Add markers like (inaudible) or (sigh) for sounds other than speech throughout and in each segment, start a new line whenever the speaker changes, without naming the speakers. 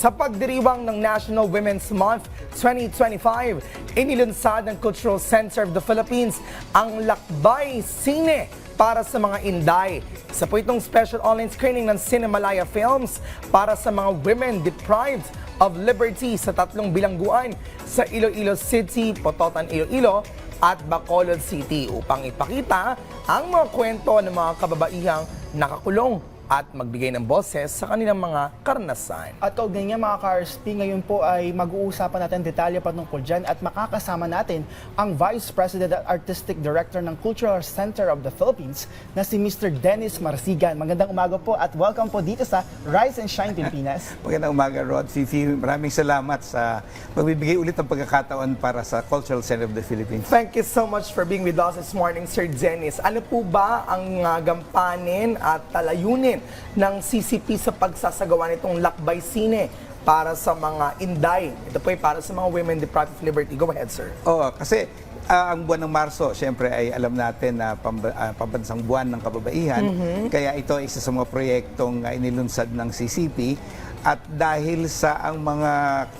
Sa pagdiriwang ng National Women's Month 2025, inilunsad ng Cultural Center of the Philippines ang Lakbay Sine para sa mga Inday. Isa po itong special online screening ng Cinemalaya Films para sa mga women deprived of liberty sa tatlong bilangguan sa Iloilo City, Pototan, Iloilo at Bacolod City upang ipakita ang mga kwento ng mga kababaihang nakakulong at magbigay ng boses sa kanilang mga karanasan.
At kaugnay nga mga ka-RSP, ngayon po ay mag-uusapan natin detalye patungkol dyan at makakasama natin ang Vice President at Artistic Director ng Cultural Center of the Philippines na si Mr. Dennis Marsigan. Magandang umaga po at welcome po dito sa Rise and Shine Pilipinas. (laughs)
Magandang umaga, Rod. Fifi, maraming salamat sa pagbibigay ulit ng pagkakataon para sa Cultural Center of the Philippines.
Thank you so much for being with us this morning, Sir Dennis. Ano po ba ang uh, gampanin at talayunin ng CCP sa pagsasagawa nitong lakbay sine para sa mga inday? Ito po ay para sa mga women deprived of liberty. Go ahead, sir.
Oo, kasi ah, ang buwan ng Marso, syempre ay alam natin na pamba, ah, pambansang buwan ng kababaihan. Kaya ito ay isa sa mga proyektong ah, inilunsad ng CCP. At dahil sa ang mga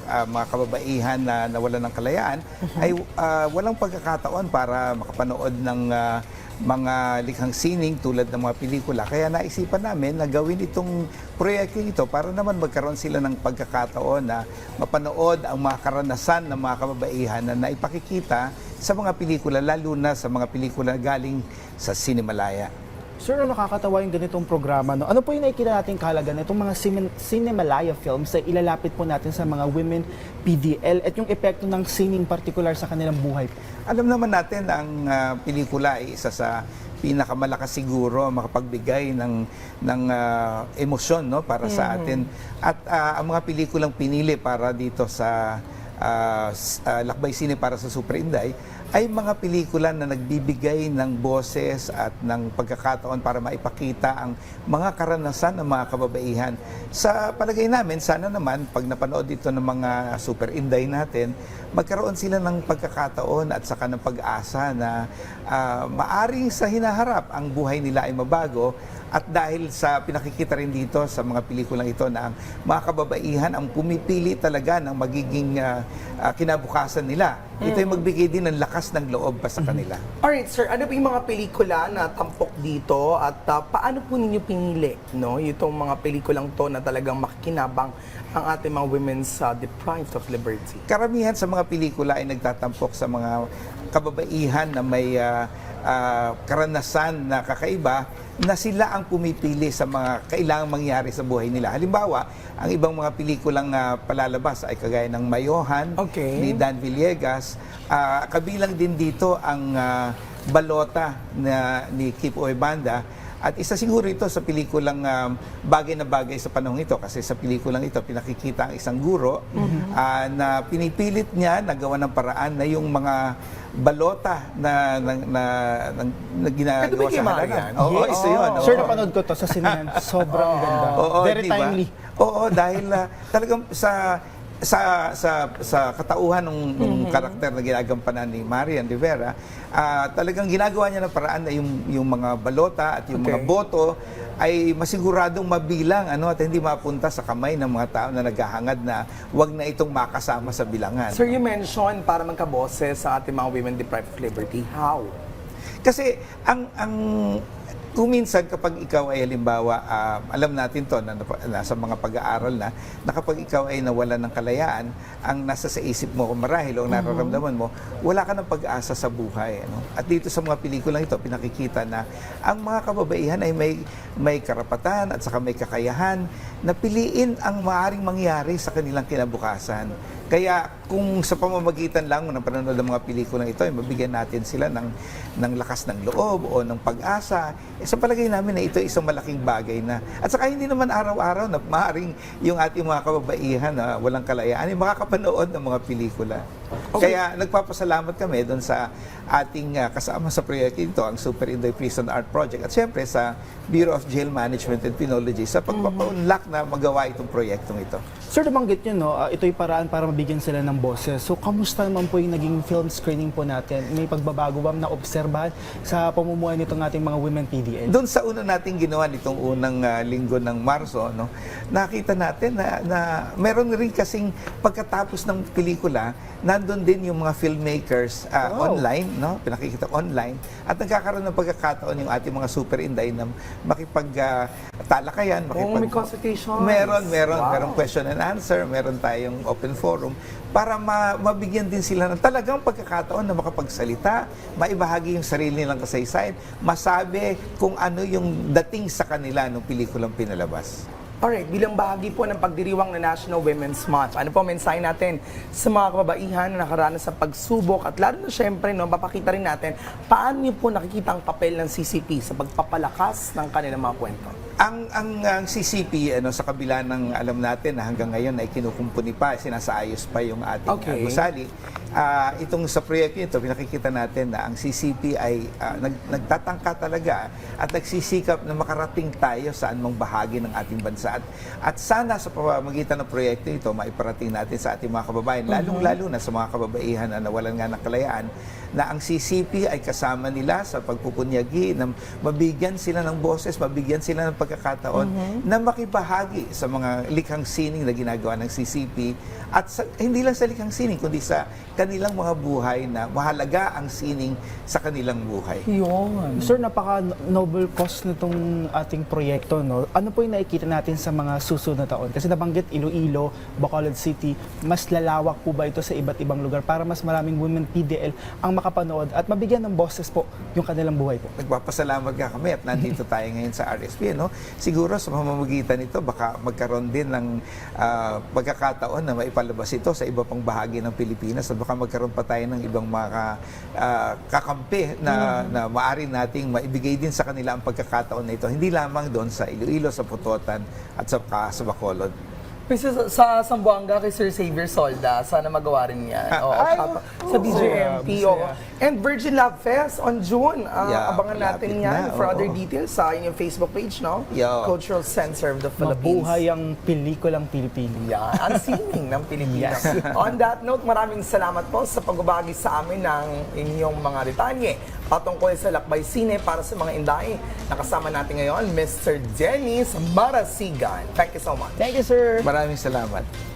ah, mga kababaihan na nawalan ng kalayaan, ay ah, walang pagkakataon para makapanood ng ah, mga likhang sining tulad ng mga pelikula. Kaya naisipan namin na gawin itong proyekto ito para naman magkaroon sila ng pagkakataon na mapanood ang mga karanasan ng mga kababaihan na naipakikita sa mga pelikula, lalo na sa mga pelikula galing sa Cinemalaya.
Sir, ano nakakatawa yung ganitong programa? No? Ano po yung nakikita natin kalaga na itong mga cine- Cinemalaya films na ilalapit po natin sa mga women PDL at yung epekto ng sining particular sa kanilang buhay?
Alam naman natin na ang ah, pelikula ay isa sa pinakamalakas siguro makapagbigay ng ng ah, emosyon no para sa atin at ah, ang mga pelikulang pinili para dito sa s- ah, Lakbay Sine para sa Super Inday ay mga pelikula na nagbibigay ng boses at ng pagkakataon para maipakita ang mga karanasan ng mga kababaihan. Sa palagay namin, sana naman pag napanood dito ng mga super inday natin, magkaroon sila ng pagkakataon at saka ng pag-asa na ah, maaring sa hinaharap ang buhay nila ay mabago at dahil sa pinakikita rin dito sa mga pelikulang ito na ang mga kababaihan ang pumipili talaga ng magiging ah, ah, kinabukasan nila. Ito ay magbigay din ng lakas ng loob pa sa kanila.
Alright, sir. Ano po yung mga pelikula na tampok dito at uh, paano po ninyo pinili no? itong mga pelikulang to na talagang makikinabang ang ating mga women's uh, deprived of liberty?
Karamihan sa mga pelikula ay nagtatampok sa mga kababaihan na may ah, ah, karanasan na kakaiba na sila ang pumipili sa mga kailangang mangyari sa buhay nila. Halimbawa, ang ibang mga pelikulang ah, palalabas ay kagaya ng Mayohan
Okay.
ni Dan Villegas. Ah, kabilang din dito ang ah, Balota na ni Kip Oebanda at isa siguro ito sa pelikulang um, bagay na bagay sa panahon ito kasi sa pelikulang ito pinakikita ang isang guro ah, na pinipilit niya na gawa ng paraan na yung mga balota na na, na, na, na ginagawa sa halalan. Oo,
Yes.
isa yun.
Sir,
oo.
napanood ko to sa sinehan. Sobrang (laughs) ganda.
Oo,
Very
di ba?
timely.
Oo, dahil ah, talagang sa sa sa sa katauhan ng, ng karakter na ginagampanan ni Marian Rivera, ah, talagang ginagawa niya ng paraan na yung yung mga balota at yung mga
Okay.
boto ay masiguradong mabilang ano at hindi mapunta sa kamay ng mga tao na naghahangad na wag na itong makasama sa bilangan.
Sir, you mentioned para magkaboses sa ating mga women deprived of liberty. How?
Kasi ang ang kung minsan kapag ikaw ay halimbawa, ah, alam natin to na, nasa mga pag-aaral na, na kapag ikaw ay nawalan ng kalayaan, ang nasa sa isip mo marahil o ang nararamdaman mo, wala ka ng pag-asa sa buhay. Ano? At dito sa mga pelikulang ito, pinakikita na ang mga kababaihan ay may, may karapatan at saka may kakayahan na piliin ang maaring mangyari sa kanilang kinabukasan. Kaya kung sa pamamagitan lang ng panonood ng mga pelikulang ito, ay mabigyan natin sila ng, ng lakas ng loob o ng pag-asa, eh, sa palagay namin na ito ay isang malaking bagay na. At saka hindi naman araw-araw na maaaring yung ating mga kababaihan na walang kalayaan ay makakapanood ng mga pelikula. Kaya nagpapasalamat kami doon sa ating ah, kasama sa proyekto ito, ang Super Indoy Prison Art Project at siyempre sa Bureau of Jail Management and Penology sa pagpapaunlak na magawa itong proyektong ito.
Sir, nabanggit nyo, no, ah, ito'y paraan para mabigyan sila ng boses. So, kamusta naman po yung naging film screening po natin? May pagbabago ba na obserbahan sa pamumuhay nitong ating mga women PDL?
Doon sa una nating ginawa nitong unang ah, linggo ng Marso, no, nakita natin na, na meron rin kasing pagkatapos ng pelikula, nandun din yung mga filmmakers ah,
Wow.
online, no, pinakikita online, at nagkakaroon ng pagkakataon yung ating mga super inday na makipag ah, talakayan,
Oo, may consultations.
Meron, meron,
Wow.
meron question and answer, meron tayong open forum para ma- mabigyan din sila ng talagang pagkakataon na makapagsalita, maibahagi yung sarili nilang kasaysayan, masabi kung ano yung dating sa kanila ng pelikulang pinalabas.
Alright, bilang bahagi po ng pagdiriwang na National Women's Month, ano po mensahe natin sa mga kababaihan na nakaranas sa pagsubok at lalo na syempre, no, papakita rin natin paano niyo po nakikita ang papel ng CCP sa pagpapalakas ng kanilang mga kwento.
Ang ang, ang CCP ano sa kabila ng alam natin na hanggang ngayon ay kinukumpuni pa, sinasaayos pa yung ating
Okay.
uh, Ah, itong sa proyekto ito, pinakikita natin na ang CCP ay ah, nag, nagtatangka talaga at nagsisikap na makarating tayo sa anumang bahagi ng ating bansa. At, at sana sa pamamagitan ng proyekto ito, maiparating natin sa ating mga kababayan, lalong-lalo na sa mga kababaihan na nawalan nga ng kalayaan, na ang CCP ay kasama nila sa pagpupunyagi, na mabigyan sila ng boses, mabigyan sila ng pagkakataon na makibahagi sa mga likhang sining na ginagawa ng CCP at sa, hindi lang sa likhang sining, kundi sa kanilang mga buhay na mahalaga ang sining sa kanilang buhay.
Yun.
Sir, napaka-noble cause nitong ating proyekto. No? Ano po yung nakikita natin sa mga susunod na taon? Kasi nabanggit Iloilo, Bacolod City, mas lalawak po ba ito sa iba't ibang lugar para mas maraming women PDL ang makapanood at mabigyan ng boses po yung kanilang buhay po?
Nagpapasalamat nga kami at nandito tayo ngayon sa RSP. No? Siguro sa pamamagitan nito, baka magkaroon din ng ah, pagkakataon na maipalabas ito sa iba pang bahagi ng Pilipinas at baka magkaroon pa tayo ng ibang mga ah, kakampi na, na maari nating maibigay din sa kanila ang pagkakataon na ito. Hindi lamang doon sa Iloilo, sa Putotan at sa, sa Bacolod.
Kasi sa, sa Sambuanga kay Sir Xavier Solda, sana magawa rin yan. Oo,
Ay,
sa,
oo.
sa BGMP.
Masaya.
oo. And Virgin Love Fest on June. Ah,
Yeah,
abangan natin
malapit
yan.
na,
For
oo.
other details, sa inyong Facebook page, no?
Yeah.
Cultural Center of the Philippines.
Mabuhay ang pelikulang Pilipino.
Yan, ang sining ng Pilipinas. On that note, maraming salamat po sa pagbabagi sa amin ng inyong mga detalye patungkol sa Lakbay Sine para sa mga inday. Nakasama natin ngayon, Mr. Dennis Marasigan. Thank you so much.
Thank you, sir.
Maraming salamat.